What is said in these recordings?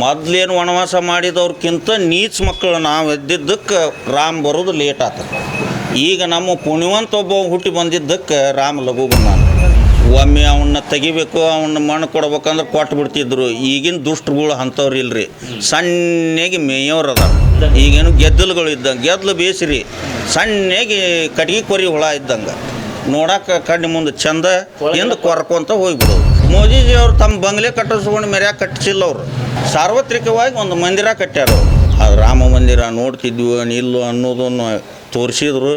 ಮೊದ್ಲೇನು ವನವಾಸ ಮಾಡಿದವ್ರಕ್ಕಿಂತ ನೀಚ ಮಕ್ಕಳು ನಾವು ಎದ್ದಿದ್ದಕ್ಕೆ ರಾಮ್ ಬರೋದು ಲೇಟ್ ಆತ ಈಗ ನಮ್ಮ ಪುಣ್ಯವಂತ ಒಬ್ಬ ಹುಟ್ಟಿ ಬಂದಿದ್ದಕ್ಕೆ ರಾಮ ಲಘು ಬಂದ ಒಮ್ಮೆ ಅವನ್ನ ತೆಗಿಬೇಕು ಅವನ್ನ ಮಣ್ಣು ಕೊಡ್ಬೇಕಂದ್ರೆ ಕೊಟ್ಟು ಬಿಡ್ತಿದ್ರು. ಈಗಿನ ದುಷ್ಟಗಳು ಅಂಥವ್ರು ಇಲ್ರಿ. ಸಣ್ಣಗೆ ಮೇಯೋರು ಅದ ಈಗೇನು ಗೆದ್ದಲುಗಳು ಇದ್ದಂಗೆ. ಗೆದ್ದಲು ಬೇಸಿರಿ. ಸಣ್ಣಗೆ ಕಟ್ಗೆ ಕೊರಿ ಹುಳ ಇದ್ದಂಗೆ. ನೋಡಕ್ಕೆ ಕಣ್ಣು ಮುಂದೆ ಚಂದ ಎಂದು ಕೊರ್ಕೊಂತ ಹೋಗ್ಬಿಡೋದು. ಮೋದಿಜಿ ಅವರು ತಮ್ಮ ಬಂಗ್ಲೆ ಕಟ್ಟಿಸ್ಕೊಂಡು ಮೆರ್ಯಾಗ ಕಟ್ಟಿಸಿಲ್ಲ ಅವರು. ಸಾರ್ವತ್ರಿಕವಾಗಿ ಒಂದು ಮಂದಿರ ಕಟ್ಟ್ಯಾರ ಅದು ರಾಮ ಮಂದಿರ ನೋಡ್ತಿದ್ವಿ ನಿಲ್ಲು ಅನ್ನೋದನ್ನು ತೋರಿಸಿದ್ರು.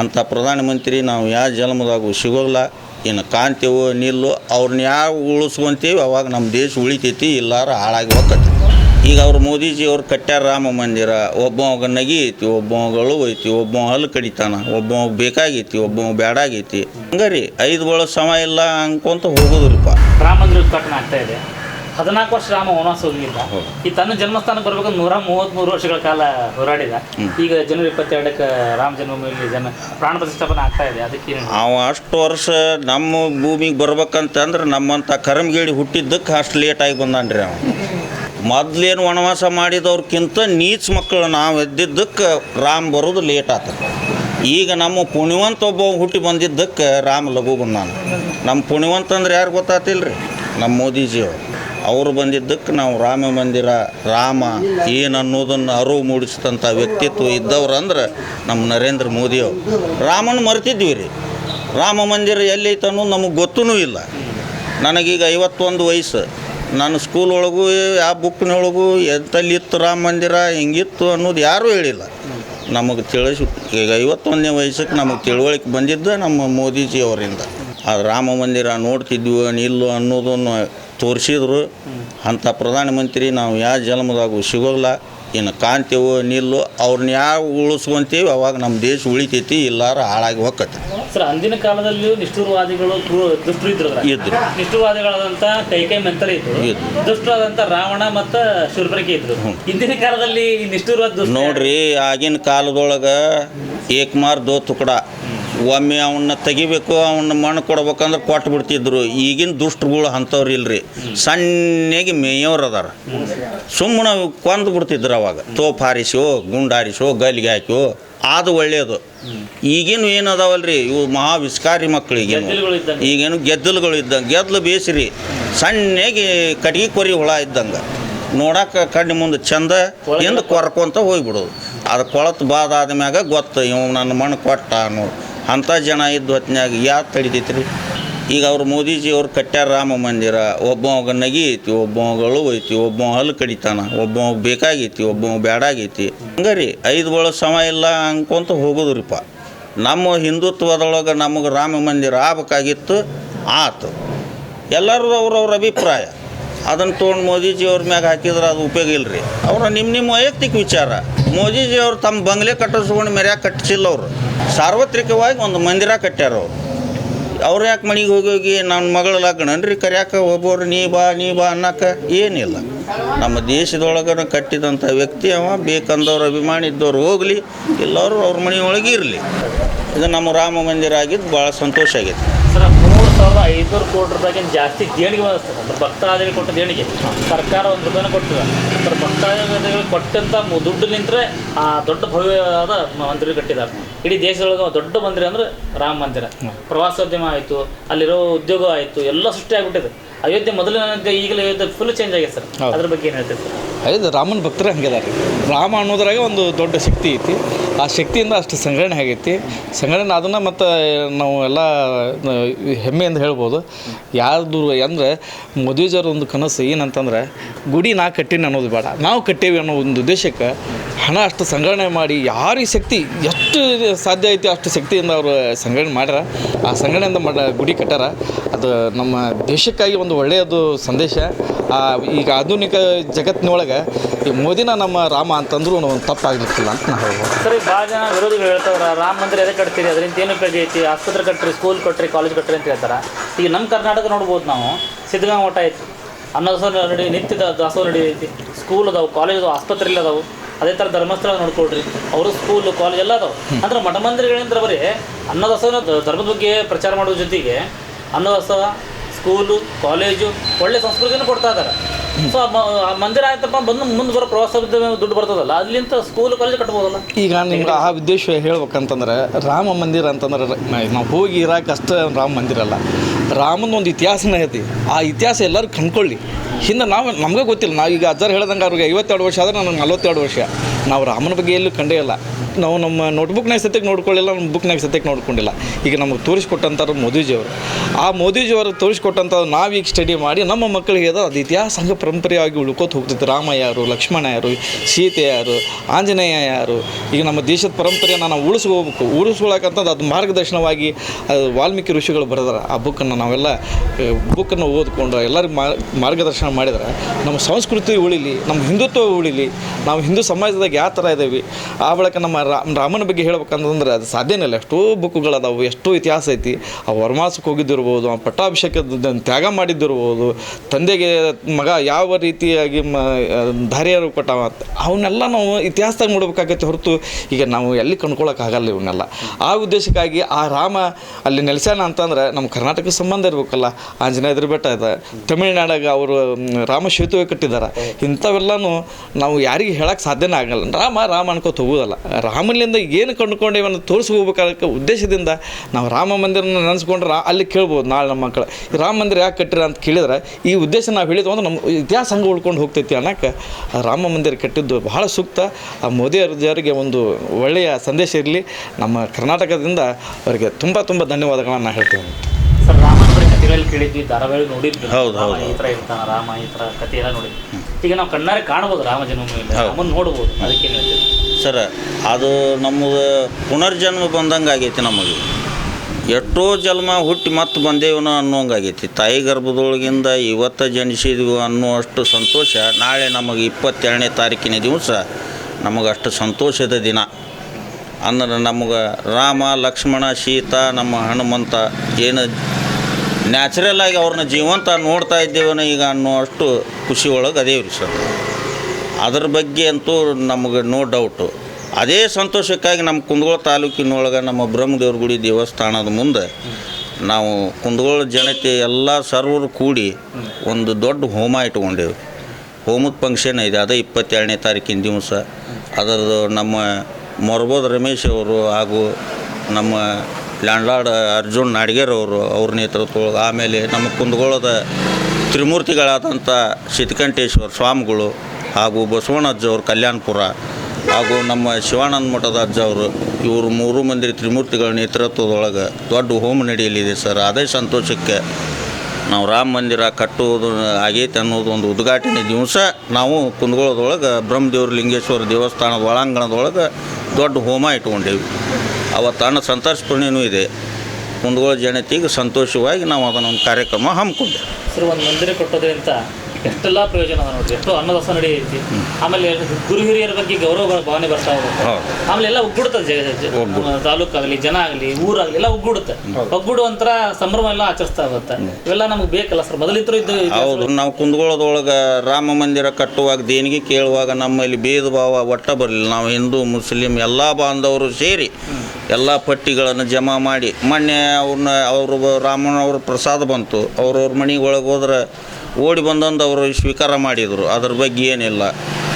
ಅಂಥ ಪ್ರಧಾನಮಂತ್ರಿ ನಾವು ಯಾವ ಜನ್ಮದಾಗು ಸಿಗೋಲ್ಲ. ಇನ್ನು ಕಾಣ್ತೇವೋ ನಿಲ್ಲು ಅವ್ರನ್ನ ಯಾವ ಉಳಿಸ್ಕೊಂತೀವಿ, ಅವಾಗ ನಮ್ಮ ದೇಶ ಉಳಿತೈತಿ ಇಲ್ಲಾರ ಹಾಳಾಗಿ ಹೋಗತ್ತೆ. ಈಗ ಅವ್ರು ಮೋದಿಜಿ ಅವ್ರು ಕಟ್ಟ್ಯಾರ ರಾಮ ಮಂದಿರ, ಒಬ್ಬವಾಗ ನಗಿ ಐತಿ ಒಬ್ಬಗಳು ಐತಿ ಒಬ್ಬ ಹಲ್ಲು ಕಡಿತಾನ ಒಬ್ಬ ಬೇಕಾಗೈತಿ ಒಬ್ಬ ಬ್ಯಾಡಾಗೈತಿ. ಹಂಗಾರಿ, ಐದು ಬಳ ಸಮಯ ಇಲ್ಲ ಅನ್ಕೊಂತ ಹೋಗೋದ್ರಿಪ್ಪ. ರಾಮ ಮಂದಿರ ಉದ್ಘಾಟನೆ ಆಗ್ತಾ ಇದೆ. ಹದಿನಾಲ್ಕು ವರ್ಷ ರಾಮ ವನವಾಸ ಹೋಗಿಲ್ಲ ಈ ತನ್ನ ಜನ್ಮಸ್ಥಾನಕ್ಕೆ ಬರ್ಬೇಕಂದ್ರೆ ನೂರ ಮೂವತ್ತ್ಮೂರು ವರ್ಷಗಳ ಕಾಲ ಹೋರಾಡಿದ. ಈಗ ಜನವರಿ ಇಪ್ಪತ್ತೆರಡಕ್ಕೆ ರಾಮ ಜನ್ಮಭೂಮಿಯಲ್ಲಿ ಜನ ಪ್ರಾಣ ಪ್ರತಿಷ್ಠಾಪನೆ ಆಗ್ತಾ ಇದೆ. ಅದಕ್ಕೆ ಅವ ಅಷ್ಟು ವರ್ಷ ನಮ್ಮ ಭೂಮಿಗೆ ಬರ್ಬೇಕಂತಂದ್ರೆ ನಮ್ಮಂಥ ಕರಮಗೇಡಿ ಹುಟ್ಟಿದ್ದಕ್ಕೆ ಅಷ್ಟು ಲೇಟಾಗಿ ಬಂದಾನ್ರಿ ಅವ. ಮೊದ್ಲೇನು ವನವಾಸ ಮಾಡಿದವ್ರಕ್ಕಿಂತ ನೀಚ ಮಕ್ಕಳು ನಾವು ಎದ್ದಿದ್ದಕ್ಕೆ ರಾಮ್ ಬರೋದು ಲೇಟ್ ಆತ ಈಗ ನಮ್ಮ ಪುಣ್ಯವಂತ ಒಬ್ಬ ಹುಟ್ಟಿ ಬಂದಿದ್ದಕ್ಕೆ ರಾಮ ಲಘು ಬಂದಾನ ನಮ್ಮ ಪುಣ್ಯವಂತ ಅಂದ್ರೆ ಯಾರು ಗೊತ್ತಾತಿಲ್ರಿ ನಮ್ಮ ಮೋದಿಜಿಯವರು. ಅವರು ಬಂದಿದ್ದಕ್ಕೆ ನಾವು ರಾಮ ಮಂದಿರ, ರಾಮ ಏನು ಅನ್ನೋದನ್ನು ಅರಿವು ಮೂಡಿಸಿದಂಥ ವ್ಯಕ್ತಿತ್ವ ಇದ್ದವ್ರು ಅಂದ್ರೆ ನಮ್ಮ ನರೇಂದ್ರ ಮೋದಿಯವರು. ರಾಮನ ಮರ್ತಿದ್ವಿ ರೀ ರಾಮ ಮಂದಿರ ಎಲ್ಲೈತೆ ಅನ್ನೋದು ನಮಗೆ ಗೊತ್ತೂ ಇಲ್ಲ. ನನಗೀಗ ಐವತ್ತೊಂದು ವಯಸ್ಸು. ನಾನು ಸ್ಕೂಲ್ ಒಳಗೂ ಯಾವ ಬುಕ್ನೊಳಗೂ ಎಂತಲ್ಲಿತ್ತು ರಾಮ ಮಂದಿರ, ಹಿಂಗಿತ್ತು ಅನ್ನೋದು ಯಾರೂ ಹೇಳಿಲ್ಲ. ನಮಗೆ ತಿಳಿಸ್ ಈಗ ಐವತ್ತೊಂದನೇ ವಯಸ್ಸಕ್ಕೆ ನಮಗೆ ತಿಳುವಳಿಕೆ ಬಂದಿದ್ದು ನಮ್ಮ ಮೋದಿಜಿ ಅವರಿಂದ ಆ ರಾಮ ಮಂದಿರ ನೋಡ್ತಿದ್ವಿ ನಿಲ್ಲು ಅನ್ನೋದನ್ನು ತೋರಿಸಿದ್ರು. ಅಂಥ ಪ್ರಧಾನಮಂತ್ರಿ ನಾವು ಯಾವ ಜನ್ಮದಾಗೂ ಸಿಗೋಲ್ಲ. ಇನ್ನು ಕಾಣ್ತೇವೋ ನಿಲ್ಲು ಅವ್ರನ್ನ ಯಾವ ಉಳಿಸ್ಕೊಂತೀವಿ ಅವಾಗ ನಮ್ಮ ದೇಶ ಉಳಿತೈತಿ ಇಲ್ಲಾರ ಹಾಳಾಗಿ ಹೋಗತ್ತೆ ಸರ್ ಅಂದಿನ ಕಾಲದಲ್ಲಿಯೂ ನಿಷ್ಠುರವಾದಿಗಳು ದುಷ್ಟರು ಇದ್ರು. ಇದ್ರು. ನಿಷ್ಠುರವಾದಿಗಳಾದಂಥ ಕೈಕೈ ಮೆಂತರ ಇದ್ರು. ದುಷ್ಟರಾದಂಥ ರಾವಣ ಮತ್ತು ಶೂರ್ಪನಖಿ ಇದ್ರು ಹಿಂದಿನ ಕಾಲದಲ್ಲಿ ನಿಷ್ಠುರವಾದ ನೋಡ್ರಿ ಆಗಿನ ಕಾಲದೊಳಗೆ ಏಕ್ಮಾರ್ ದೋ ತುಕಡ ಒಮ್ಮೆ ಅವನ್ನ ತೆಗಿಬೇಕು ಅವನ್ನ ಮಣ್ಣು ಕೊಡ್ಬೇಕಂದ್ರೆ ಕೊಟ್ಟು ಬಿಡ್ತಿದ್ರು. ಈಗಿನ ದುಷ್ಟರುಗಳು ಅಂಥವ್ರು ಇಲ್ರಿ. ಸಣ್ಣಗೆ ಮೇಯೋರು ಅದಾರ. ಸುಮ್ಮನೆ ಕೊಂದು ಬಿಡ್ತಿದ್ರು ಅವಾಗ. ತೋಪ್ ಹಾರಿಸೋ ಗುಂಡಾರಿಸೋ ಗಲ್ಲಿಗೆ ಹಾಕೋ ಅದು ಒಳ್ಳೆಯದು ಈಗಿನ ಏನದಾವಲ್ರಿ ಇವು ಮಹಾ ವಿಸ್ಕಾರಿ ಮಕ್ಕಳಿಗೆ. ಈಗೇನು ಗೆದ್ದಲುಗಳು ಇದ್ದಂಗೆ. ಗೆದ್ದಲು ಬೇಸಿರಿ. ಸಣ್ಣಗೆ ಕಟ್ಗೆ ಕೊರಿ ಹುಳ ಇದ್ದಂಗೆ. ನೋಡಕ್ಕೆ ಕಣ್ಣು ಮುಂದೆ ಚಂದ ಎಂದು ಕೊರ್ಕೊಂತ ಹೋಗ್ಬಿಡೋದು. ಅದು ಕೊಳತು ಬಾದ ಆದ್ಮ್ಯಾಗ ಗೊತ್ತು ಇವ್ ನನ್ನ ಮಣ್ಣು ಕೊಟ್ಟ ಅನ್ನೋ ಅಂಥ ಜನ ಇದ್ದ ಹೊತ್ತಿನಾಗ ಯಾಕೆ ತಡಿತೈತ್ರಿ? ಈಗ ಅವ್ರು ಮೋದಿಜಿ ಅವ್ರು ಕಟ್ಟ್ಯಾರ ರಾಮ ಮಂದಿರ ಒಬ್ಬವಾಗ ನಗಿ ಐತಿ ಒಬ್ಬಗಳು ಐತಿ, ಒಬ್ಬ ಹಲ್ಲು ಕಡಿತಾನ, ಒಬ್ಬ ಬೇಕಾಗೈತಿ, ಒಬ್ಬ ಬ್ಯಾಡಾಗೈತಿ ರೀ ಐದು ಬಳ ಸಮಯ ಇಲ್ಲ ಅನ್ಕೊಂತ ಹೋಗೋದ್ರಿಪ್ಪ. ನಮ್ಮ ಹಿಂದುತ್ವದೊಳಗೆ ನಮಗೆ ರಾಮ ಮಂದಿರ ಆಗ್ಬೇಕಾಗಿತ್ತು, ಆತು. ಎಲ್ಲರೂ ಅವ್ರವ್ರ ಅಭಿಪ್ರಾಯ. ಅದನ್ನು ತೊಗೊಂಡು ಮೋದಿಜಿ ಅವ್ರ ಮ್ಯಾಗ ಹಾಕಿದ್ರೆ ಅದು ಉಪಯೋಗ ಇಲ್ಲ ರೀ ಅವ್ರ ನಿಮ್ಮ ನಿಮ್ಮ ವೈಯಕ್ತಿಕ ವಿಚಾರ. ಮೋದಿಜಿ ಅವರು ತಮ್ಮ ಬಂಗ್ಲೆ ಕಟ್ಟಿಸ್ಕೊಂಡು ಮೆರ್ಯಾಗ ಕಟ್ಟಿಸಿಲ್ಲ ಅವರು. ಸಾರ್ವತ್ರಿಕವಾಗಿ ಒಂದು ಮಂದಿರ ಕಟ್ಟ್ಯಾರ ಅವರು. ಅವ್ರು ಯಾಕೆ ಮನೆಗೆ ಹೋಗಿ ಹೋಗಿ ನನ್ನ ಮಗಳ ಲಗ್ನನ್ರಿ ಕರ್ಯಾಕ ಒಬ್ಬರು ನೀ ಬಾ ನೀ ಬಾ ಅನ್ನಕ ಏನಿಲ್ಲ. ನಮ್ಮ ದೇಶದೊಳಗನ ಕಟ್ಟಿದಂಥ ವ್ಯಕ್ತಿ ಅವ, ಬೇಕಂದವ್ರು ಅಭಿಮಾನಿ ಇದ್ದವ್ರು ಹೋಗಲಿ, ಎಲ್ಲರೂ ಅವ್ರ ಮನೆಯೊಳಗೆ ಇರಲಿ. ಇದು ನಮ್ಮ ರಾಮ ಮಂದಿರ ಆಗಿದ್ದು ಭಾಳ ಸಂತೋಷ ಆಗೈತೆ. ಸಾವಿರದ ಐದುನೂರು ಕೋಟಿ ರೂಪಾಯಿಗಿಂತ ಜಾಸ್ತಿ ದೇಣಿಗೆ ಬಂದಿರ್ತದೆ ಅಂದ್ರೆ ಭಕ್ತಾದಿಗಳು ಕೊಟ್ಟ ದೇಣಿಗೆ. ಸರ್ಕಾರ ಒಂದು ರೂಪಾಯಿನ ಕೊಟ್ಟಿದೆ ಅಂದ್ರೆ ಭಕ್ತಾದಿಗಳು ಕೊಟ್ಟಂಥ ಮು- ದುಡ್ಡು ನಿಂತರೆ ಆ ದೊಡ್ಡ ಭವ್ಯವಾದ ಮಂದಿರ ಕಟ್ಟಿದ್ದಾರೆ. ಇಡೀ ದೇಶದೊಳಗೆ ದೊಡ್ಡ ಮಂದಿರ ಅಂದ್ರೆ ರಾಮ ಮಂದಿರ. ಪ್ರವಾಸೋದ್ಯಮ ಆಯಿತು ಅಲ್ಲಿರೋ ಉದ್ಯೋಗ ಆಯಿತು ಎಲ್ಲ ಸೃಷ್ಟಿ ಆಗಿಬಿಟ್ಟಿದೆ. ಅಯೋಧ್ಯೆ ಮೊದಲಿನಂತೆ ಈಗಲೇ ಅಯೋಧ್ಯೆ ಫುಲ್ ಚೇಂಜ್ ಆಗಿದೆ ಸರ್. ಅದ್ರ ಬಗ್ಗೆ ಏನು ಹೇಳ್ತೀವಿ ಸರ್? ಐದು ರಾಮನ ಭಕ್ತರು ಹಂಗಿದ್ದಾರೆ ರಾಮ ಅನ್ನೋದ್ರಾಗೆ ಒಂದು ದೊಡ್ಡ ಶಕ್ತಿ ಐತಿ. ಆ ಶಕ್ತಿಯಿಂದ ಅಷ್ಟು ಸಂಗ್ರಹಣೆ ಆಗೈತಿ. ಸಂಗ್ರಹಣೆ ಅದನ್ನು ಮತ್ತು ನಾವು ಎಲ್ಲ ಹೆಮ್ಮೆಯಿಂದ ಹೇಳ್ಬೋದು. ಯಾರ್ದು ಅಂದರೆ ಮದುವೆಜವ್ರ ಒಂದು ಕನಸು ಏನಂತಂದ್ರೆ ಗುಡಿ ನಾ ಕಟ್ಟೀನಿ ಅನ್ನೋದು ಬೇಡ. ನಾವು ಕಟ್ಟೇವಿ ಅನ್ನೋ ಒಂದು ಉದ್ದೇಶಕ್ಕೆ ಹಣ ಅಷ್ಟು ಸಂಗ್ರಹಣೆ ಮಾಡಿ ಯಾರಿಗೆ ಶಕ್ತಿ ಎಷ್ಟು ಸಾಧ್ಯ ಐತಿ ಅಷ್ಟು ಶಕ್ತಿಯಿಂದ ಅವರು ಸಂಗ್ರಹಣೆ ಮಾಡ್ಯಾರ. ಆ ಸಂಗ್ರಹಣೆಯಿಂದ ಮಾಡ ಗುಡಿ ಕಟ್ಟಾರ ಅದು ನಮ್ಮ ದೇಶಕ್ಕಾಗಿ ಒಂದು ಒಳ್ಳೆಯದು ಸಂದೇಶ. ಈಗ ಆಧುನಿಕ ಜಗತ್ತಿನೊಳಗೆ ಈ ಮೋದಿನ ನಮ್ಮ ರಾಮ ಅಂತಂದ್ರೂ ಒಂದು ತಪ್ಪಾಗಿರ್ತಿಲ್ಲ ಅಂತ ನಾನು ಹೇಳ್ಬೋದು. ಸರಿ ಭಾಳ ಜನ ವಿರೋಧಿಗಳು ಹೇಳ್ತಾವ್ರ ರಾಮ ಮಂದಿರ ಎದೆ ಕಟ್ತೀರಿ ಅದರಿಂದ ಏನು ಉಪಯೋಗ ಐತಿ? ಆಸ್ಪತ್ರೆ ಕಟ್ಟ್ರಿ ಸ್ಕೂಲ್ ಕಟ್ಟ್ರಿ ಕಾಲೇಜ್ ಕಟ್ಟ್ರಿ ಅಂತ ಹೇಳ್ತಾರೆ. ಈಗ ನಮ್ಮ ಕರ್ನಾಟಕ ನೋಡ್ಬೋದು ನಾವು ಸಿದ್ಧಗಂಗಾ ಮಠ ಐತಿ. ಅನ್ನದಾಸೋಹ ನಡಿ ನಿತ್ಯದ ದಾಸೋಹ ನಡೀತಿ ಸ್ಕೂಲ್ ಅದಾವೆ ಕಾಲೇಜ್ ಅದಾವೆ ಆಸ್ಪತ್ರೆ ಇಲ್ಲ ಅದಾವು. ಅದೇ ಥರ ಧರ್ಮಸ್ಥಳ ನೋಡ್ಕೊಳ್ರಿ. ಅವರು ಸ್ಕೂಲು ಕಾಲೇಜ್ ಎಲ್ಲ ಅದಾವೆ. ಅಂದ್ರೆ ಮಠ ಮಂದಿರಗಳಿಂದ ಬರೀ ಅನ್ನದಾಸೋಹ ಧರ್ಮದ ಬಗ್ಗೆ ಪ್ರಚಾರ ಮಾಡೋ ಜೊತೆಗೆ ಅನ್ನದಾಸೋಹ ಸ್ಕೂಲು ಕಾಲೇಜು ಒಳ್ಳೆ ಸಂಸ್ಕೃತಿಯನ್ನು ಕೊಡ್ತಾ ಇದ್ದಾರೆ. ಸೊ ಆ ಮಂದಿರ ಆಯ್ತಪ್ಪ ಬಂದು ಮುಂದೆ ಬರೋ ಪ್ರವಾಸೋದ್ಯಮ ದುಡ್ಡು ಬರ್ತದಲ್ಲ ಅಲ್ಲಿಂದ ಸ್ಕೂಲ್ ಕಾಲೇಜ್ ಕಟ್ಬೋದಲ್ಲ? ಈಗ ನಿಮ್ಗೆ ಆ ಉದ್ದೇಶ ಹೇಳ್ಬೇಕಂತಂದ್ರೆ ರಾಮ ಮಂದಿರ ಅಂತಂದ್ರೆ ನಾವು ಹೋಗಿ ಇರಾಕ ಅಷ್ಟೇ ರಾಮ ಮಂದಿರ ಅಲ್ಲ. ರಾಮನ ಒಂದು ಇತಿಹಾಸನೇ ಐತಿ. ಆ ಇತಿಹಾಸ ಎಲ್ಲರೂ ಕಂಡ್ಕೊಳ್ಳಿ. ಹಿಂದೆ ನಾವು ನಮಗೆ ಗೊತ್ತಿಲ್ಲ. ನಾವು ಈಗ ಅಜ್ಜಾರು ಹೇಳ್ದಂಗೆ ಅವ್ರಿಗೆ ಐವತ್ತೆರಡು ವರ್ಷ ಆದರೆ ನನಗೆ ನಲ್ವತ್ತೆರಡು ವರ್ಷ. ನಾವು ರಾಮನ ಬಗ್ಗೆ ಎಲ್ಲೂ ಕಂಡೇ ಇಲ್ಲ. ನಾವು ನಮ್ಮ ನೋಟ್ಬುಕ್ನಾಗ ಸತ್ಯಕ್ಕೆ ನೋಡ್ಕೊಳ್ಳಿಲ್ಲ, ನಮ್ಮ ಬುಕ್ನಾಗ ಸತ್ಯಕ್ಕೆ ನೋಡ್ಕೊಂಡಿಲ್ಲ. ಈಗ ನಮಗೆ ತೋರಿಸ್ಕೊಟ್ಟಂಥವ್ರು ಮೋದಿಜಿಯವರು. ಆ ಮೋದಿಜಿಯವರು ತೋರಿಸ್ಕೊಟ್ಟಂಥ ಈಗ ಸ್ಟಡಿ ಮಾಡಿ ನಮ್ಮ ಮಕ್ಕಳಿಗೆ ಅದು ಇತಿಹಾಸ ಸಂಘ ಪರಂಪರೆಯಾಗಿ ಉಳ್ಕೋತ ಹೋಗ್ತೈತೆ ರಾಮ ಯಾರು, ಲಕ್ಷ್ಮಣ ಯಾರು, ಸೀತೆ ಯಾರು, ಆಂಜನೇಯ ಯಾರು. ಈಗ ನಮ್ಮ ದೇಶದ ಪರಂಪರೆಯನ್ನು ನಾವು ಉಳಿಸ್ಕೋಬೇಕು. ಉಳಿಸ್ಕೊಳಕಂತದ್ದು ಅದು ಮಾರ್ಗದರ್ಶನವಾಗಿ ಅದು ವಾಲ್ಮೀಕಿ ಋಷಿಗಳು ಬರೆದಾರೆ. ಆ ಬುಕ್ಕನ್ನು ನಾವೆಲ್ಲ ಬುಕ್ಕನ್ನು ಓದ್ಕೊಂಡು ಎಲ್ಲರಿಗೂ ಮಾರ್ಗದರ್ಶನ ಮಾಡಿದ್ರೆ ನಮ್ಮ ಸಂಸ್ಕೃತಿ ಉಳಿಲಿ, ನಮ್ಮ ಹಿಂದುತ್ವ ಉಳಿಲಿ, ನಾವು ಹಿಂದೂ ಸಮಾಜದಾಗ ಯಾವ ಥರ ಇದ್ದೀವಿ ಆ ಬಳಿಕ ನಮ್ಮ ರಾಮ ರಾಮನ ಬಗ್ಗೆ ಹೇಳ್ಬೇಕಂತಂದ್ರೆ ಅದು ಸಾಧ್ಯನೇ ಇಲ್ಲ. ಎಷ್ಟೋ ಬುಕ್ಗಳದಾವು ಎಷ್ಟೋ ಇತಿಹಾಸ ಐತಿ. ಆ ವನವಾಸಕ್ಕೆ ಹೋಗಿದ್ದಿರ್ಬೋದು, ಆ ಪಟ್ಟಾಭಿಷೇಕದ ತ್ಯಾಗ ಮಾಡಿದ್ದಿರ್ಬೋದು, ತಂದೆಗೆ ಮಗ ಯಾವ ರೀತಿಯಾಗಿ ಮ ಧಾರಿಯರು ಕೊಟ್ಟಾವ ಅವನ್ನೆಲ್ಲ ನಾವು ಇತಿಹಾಸದಾಗ ನೋಡ್ಬೇಕಾಗತ್ತೆ ಹೊರತು ಈಗ ನಾವು ಎಲ್ಲಿ ಕಂಡ್ಕೊಳಕ್ಕಾಗಲ್ಲ ಇವನ್ನೆಲ್ಲ. ಆ ಉದ್ದೇಶಕ್ಕಾಗಿ ಆ ರಾಮ ಅಲ್ಲಿ ನೆಲೆಸ್ಯಾನ ಅಂತಂದ್ರೆ ನಮ್ಮ ಕರ್ನಾಟಕ ಸಂಬಂಧ ಇರಬೇಕಲ್ಲ. ಆಂಜನೇಯದ್ರ ಬೆಟ್ಟ ಇದೆ, ತಮಿಳ್ನಾಡಾಗ ಅವರು ರಾಮ ಸೇತುವೆ ಕಟ್ಟಿದ್ದಾರೆ ಇಂಥವೆಲ್ಲನೂ ನಾವು ಯಾರಿಗೆ ಹೇಳಕ್ಕೆ ಸಾಧ್ಯನೇ ಆಗಲ್ಲ. ರಾಮ ರಾಮ ಅನ್ಕೋತ ಹೋಗೋದಲ್ಲ ರಾಮನಿಂದ ಏನು ಕಂಡುಕೊಂಡೇವೆ ಅನ್ನೋದು ತೋರಿಸಿ ಹೋಗ್ಬೇಕಾದ ಉದ್ದೇಶದಿಂದ ನಾವು ರಾಮ ಮಂದಿರನ ನೆನೆಸ್ಕೊಂಡ್ರೆ ರಾ- ಅಲ್ಲಿ ಕೇಳ್ಬೋದು ನಾಳೆ ನಮ್ಮ ಮಕ್ಕಳು. ಈ ರಾಮ ಮಂದಿರ ಯಾಕೆ ಕಟ್ಟಿರ ಅಂತ ಕೇಳಿದ್ರೆ ಈ ಉದ್ದೇಶ ನಾವು ಹೇಳಿದ್ವು ಅಂದ್ರೆ ನಮ್ಮ ಇತಿಹಾಸ ಹಂಗೆ ಉಳ್ಕೊಂಡು ಹೋಗ್ತೈತಿ ಅನ್ನೋಕ್ಕೆ ರಾಮ ಮಂದಿರ ಕಟ್ಟಿದ್ದು ಬಹಳ ಸೂಕ್ತ. ಆ ಮೋದಿ ಅವರಿಗೆ ಒಂದು ಒಳ್ಳೆಯ ಸಂದೇಶ ಇರಲಿ. ನಮ್ಮ ಕರ್ನಾಟಕದಿಂದ ಅವರಿಗೆ ತುಂಬ ತುಂಬ ಧನ್ಯವಾದಗಳನ್ನು ಹೇಳ್ತೇವೆ ಸರ್ ರಾಮ ಕಥೆಗಳಲ್ಲಿ ಕೇಳಿದ್ವಿ ಧಾರಾವಾಹಿ ನೋಡಿದ್ವಿ. ಹೌದು, ಹೌದು. ಈ ಥರ ಇರ್ತಾನ ರಾಮ ಈ ಥರ ಕಥೆ ಎಲ್ಲ ನೋಡಿದ್ವಿ. ಈಗ ನಾವು ಕಣ್ಣಾರೆ ಕಾಣ್ಬೋದು ರಾಮ ಜನ್ಮಭೂಮಿಯಲ್ಲಿ. ರಾಮನ್ ನೋಡ್ಬೋದು ಅದಕ್ಕೆ ಸರ್ ಹೇಳ್ತೀವಿ ಸರ ಅದು ನಮ್ಮದು ಪುನರ್ಜನ್ಮ ಬಂದಂಗೆ ಆಗೈತಿ ನಮಗೆ. ಎಷ್ಟೋ ಜನ್ಮ ಹುಟ್ಟಿ ಮತ್ತೆ ಬಂದೇವನ ಅನ್ನೋಂಗೆ ಆಗೈತಿ ತಾಯಿ ಗರ್ಭದೊಳಗಿಂದ ಇವತ್ತು ಜನಿಸಿದ್ವು ಅನ್ನುವಷ್ಟು ಸಂತೋಷ. ನಾಳೆ ನಮಗೆ ಇಪ್ಪತ್ತೆರಡನೇ ತಾರೀಕಿನ ದಿವಸ ನಮಗೆ ಅಷ್ಟು ಸಂತೋಷದ ದಿನ. ಅಂದ್ರೆ ನಮಗೆ ರಾಮ ಲಕ್ಷ್ಮಣ ಸೀತಾ ನಮ್ಮ ಹನುಮಂತ ಏನು ನ್ಯಾಚುರಲ್ ಆಗಿ ಅವ್ರನ್ನ ಜೀವಂತ ನೋಡ್ತಾ ಇದ್ದೇವನ ಈಗ ಅನ್ನುವಷ್ಟು ಖುಷಿ ಒಳಗೆ ಅದೇವ್ರಿ ಸರ್. ಅದ್ರ ಬಗ್ಗೆ ಅಂತೂ ನಮಗೆ ನೋ ಡೌಟು ಅದೇ ಸಂತೋಷಕ್ಕಾಗಿ ನಮ್ಮ ಕುಂದಗೋಳ ತಾಲೂಕಿನೊಳಗೆ ನಮ್ಮ ಬ್ರಹ್ಮದೇವ್ರ ಗುಡಿ ದೇವಸ್ಥಾನದ ಮುಂದೆ ನಾವು ಕುಂದಗೋಳ ಜನತೆ ಎಲ್ಲ ಸರ್ವರು ಕೂಡಿ ಒಂದು ದೊಡ್ಡ ಹೋಮ ಇಟ್ಕೊಂಡೇವು ಹೋಮದ ಫಂಕ್ಷನ್ ಇದೆ, ಅದೇ ಇಪ್ಪತ್ತೆರಡನೇ ತಾರೀಕಿನ ದಿವಸ. ಅದರದ್ದು ನಮ್ಮ ಮೊರಬೋದ್ ರಮೇಶ್ ಅವರು ಹಾಗೂ ನಮ್ಮ ಲ್ಯಾಂಡ್ಲಾರ್ಡ್ ಅರ್ಜುನ್ ನಾಡಿಗೇರ್ ಅವರು ಅವ್ರ ನೇತೃತ್ವದೊಳಗೆ ಆಮೇಲೆ ನಮ್ಮ ಕುಂದಗೋಳದ ತ್ರಿಮೂರ್ತಿಗಳಾದಂಥ ಸಿದ್ಧಕಂಠೇಶ್ವರ ಸ್ವಾಮಿಗಳು ಹಾಗೂ ಬಸವಣ್ಣ ಅವರು ಕಲ್ಯಾಣಪುರ ಹಾಗೂ ನಮ್ಮ ಶಿವಾನಂದ ಮಠದ ಅಜ್ಜ ಅವರು, ಇವರು ಮೂರು ಮಂದಿ ತ್ರಿಮೂರ್ತಿಗಳ ನೇತೃತ್ವದೊಳಗೆ ದೊಡ್ಡ ಹೋಮ ನಡೆಯಲಿದೆ ಸರ್. ಅದೇ ಸಂತೋಷಕ್ಕೆ ನಾವು ರಾಮ ಮಂದಿರ ಕಟ್ಟುವುದು ಆಗೈತೆ ಅನ್ನೋದು ಒಂದು ಉದ್ಘಾಟನೆ ದಿವಸ ನಾವು ಕುಂದಗೋಳದೊಳಗೆ ಬ್ರಹ್ಮದೇವ್ರ ಲಿಂಗೇಶ್ವರ ದೇವಸ್ಥಾನದ ಒಳಾಂಗಣದೊಳಗೆ ದೊಡ್ಡ ಹೋಮ ಇಟ್ಕೊಂಡೇವಿ. ಅವತ್ತು ಅನ್ನ ಸಂತರ್ಪಣೆಯೂ ಇದೆ. ಕುಂದಗೋಳ ಜನತೆಗೆ ಸಂತೋಷವಾಗಿ ನಾವು ಅದನ್ನೊಂದು ಕಾರ್ಯಕ್ರಮ ಹಮ್ಮಿಕೊಂಡೆವು. ಸರ್, ಒಂದು ಮಂದಿರ ಕಟ್ಟೋದ್ರಿಂದ ಎಷ್ಟೆಲ್ಲ ಪ್ರಯೋಜನ ಅದ ನೋಡ್ರಿ ಎಷ್ಟೋ ಅನ್ನದಾಸ ನಡೆಯೈತಿ. ಆಮೇಲೆ ಗುರು ಹಿರಿಯರ ಬಗ್ಗೆ ಗೌರವ ಭಾವನೆ ಬರ್ತಾ ಹೋಗುತ್ತೆ. ಆಮೇಲೆ ಎಲ್ಲ ಒಗ್ಗೂಡುತ್ತೆ ತಾಲೂಕಾಗಲಿ ಜನ ಆಗಲಿ ಊರಾಗಲಿ ಎಲ್ಲ ಒಗ್ಗೂಡುತ್ತೆ ಒಗ್ಗೂಡುವಂತರ ಸಂಭ್ರಮ ಎಲ್ಲ ಆಚರಿಸ್ತಾ ಹೋಗುತ್ತೆ. ಇವೆಲ್ಲ ನಮ್ಗೆ ಬೇಕಲ್ಲ ಸರ್ ಮೊದಲಿದ್ರು ಇದ್ದು ಹೌದು ನಾವು ಕುಂದಗೋಳದೊಳಗೆ ರಾಮ ಮಂದಿರ ಕಟ್ಟುವಾಗ ದೇಣಿಗೆ ಕೇಳುವಾಗ ನಮ್ಮಲ್ಲಿ ಭೇದ ಭಾವ ಒಟ್ಟ ಬರಲಿಲ್ಲ. ನಾವು ಹಿಂದೂ ಮುಸ್ಲಿಂ ಎಲ್ಲ ಬಾಂಧವರು ಸೇರಿ ಎಲ್ಲ ಪಟ್ಟಿಗಳನ್ನು ಜಮಾ ಮಾಡಿ ಮೊನ್ನೆ ಅವ್ರನ್ನ ಅವರು ರಾಮನವ್ರ ಪ್ರಸಾದ ಬಂತು. ಅವ್ರವ್ರ ಮನೆಗೆ ಒಳಗೆ ಹೋದ್ರೆ ಓಡಿ ಬಂದಂದು ಅವರು ಸ್ವೀಕಾರ ಮಾಡಿದರು. ಅದ್ರ ಬಗ್ಗೆ ಏನಿಲ್ಲ.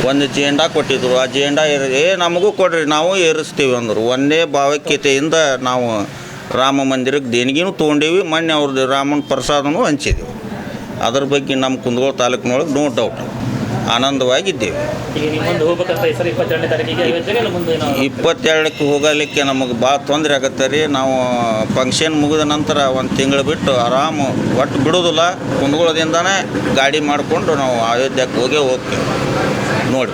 ಒಂದು ಜೇಂಡಾ ಕೊಟ್ಟಿದ್ರು. ಆ ಜೇಂಡಾ ಏ, ನಮಗೂ ಕೊಡ್ರಿ, ನಾವು ಏರಿಸ್ತೀವಿ ಅಂದರು. ಒಂದೇ ಭಾವೈಕ್ಯತೆಯಿಂದ ನಾವು ರಾಮ ಮಂದಿರಕ್ಕೆ ದೇಣಿಗೆನೂ ತೊಗೊಂಡೇವಿ, ಮೊನ್ನೆ ಅವ್ರದ್ದು ರಾಮನ ಪ್ರಸಾದನೂ ಹಂಚಿದೆವು. ಅದ್ರ ಬಗ್ಗೆ ನಮ್ಮ ಕುಂದಗೋಳ ತಾಲೂಕಿನೊಳಗೆ ನೋ ಡೌಟ್ ಆನಂದವಾಗಿದ್ದೇವೆ. ಇಪ್ಪತ್ತೆರಡಕ್ಕೆ ಹೋಗಲಿಕ್ಕೆ ನಮಗೆ ಭಾಳ ತೊಂದರೆ ಆಗತ್ತೆ ರೀ. ನಾವು ಫಂಕ್ಷನ್ ಮುಗಿದ ನಂತರ ಒಂದು ತಿಂಗಳು ಬಿಟ್ಟು ಆರಾಮು ಒಟ್ಟು ಬಿಡೋದಿಲ್ಲ. ಕುಂದಗೋಳದಿಂದನೇ ಗಾಡಿ ಮಾಡಿಕೊಂಡು ನಾವು ಅಯೋಧ್ಯಕ್ಕೆ ಹೋಗೇ ಹೋಗ್ತೇವೆ. ನೋಡಿ